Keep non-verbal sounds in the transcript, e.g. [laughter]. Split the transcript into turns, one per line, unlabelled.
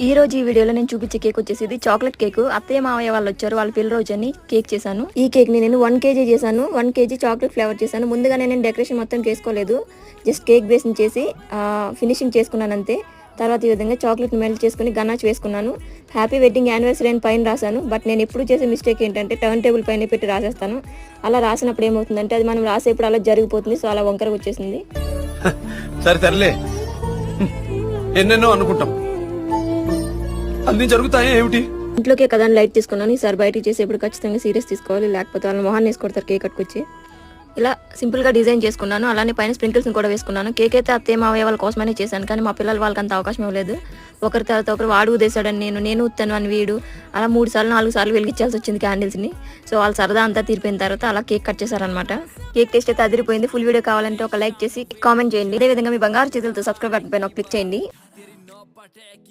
ఈ రోజు ఈ వీడియోలో నేను చూపించే కేక్ వచ్చేసి ఇది చాక్లెట్ కేక్ అత్తయ్య మావయ్య వాళ్ళు వచ్చారు వాళ్ళ పిల్ల రోజు అని కేక్ చేశాను. ఈ కేక్ని నేను వన్ కేజీ చేశాను. వన్ కేజీ చాక్లెట్ ఫ్లేవర్ చేశాను. ముందుగానే నేను డెకరేషన్ మొత్తం చేసుకోలేదు. జస్ట్ కేక్ బేస్ని చేసి ఫినిషింగ్ చేసుకున్నాను అంతే. తర్వాత ఈ విధంగా చాక్లెట్ మెల్ట్ చేసుకుని గన్నాచ్ వేసుకున్నాను. హ్యాపీ వెడ్డింగ్ యానివర్సరీ అని పైన రాశాను. బట్ నేను ఎప్పుడు చేసే మిస్టేక్ ఏంటంటే టర్న్ టేబుల్ పైన పెట్టి రాసేస్తాను. అలా రాసినప్పుడు ఏమవుతుందంటే అది మనం రాసేప్పుడు అలా జరిగిపోతుంది. సో అలా వంకరకు వచ్చేసింది. [laughs]
సరే సర్లే. [laughs] ఎన్నెన్నో అనుకుంటాం. అన్ని జరుగుతాయా ఏమిటి?
ఇంట్లోకే కదా అని లైట్ తీసుకున్నాను. ఈసారి బయటికి చేసేప్పుడు ఖచ్చితంగా సీరియస్ తీసుకోవాలి. లేకపోతే వాళ్ళ మొహాన్ని వేసి కేక్ కట్టుకొచ్చి. ఇలా సింపుల్గా డిజైన్ చేసుకున్నాను. అలానే పైన స్ప్రింకిల్స్ కూడా వేసుకున్నాను. కేక్ అయితే అత్తే మావయ్య వాళ్ళ కోసమనే చేశాను. కానీ మా పిల్లలు వాళ్ళకి అంత అవకాశం ఇవ్వలేదు. ఒకరి తర్వాత ఒకరు వాడు ఉదేశాడని నేను నేను ఉత్తాను అని వీడు. అలా మూడు సార్లు నాలుగు సార్లు వెలిగించాల్సి వచ్చింది క్యాండిల్స్ని సో వాళ్ళు సరదా అంతా తీరిపోయిన తర్వాత అలా కేక్ కట్ చేశారనమాట కేక్ టేస్ట్ అయితే అదిరిపోయింది. ఫుల్ వీడియో కావాలంటే ఒక లైక్ చేసి కామెంట్ చేయండి. అదేవిధంగా మీ బంగారు చేతులతో సబ్స్క్రైబ్ బటన్ పైన క్లిక్ చేయండి.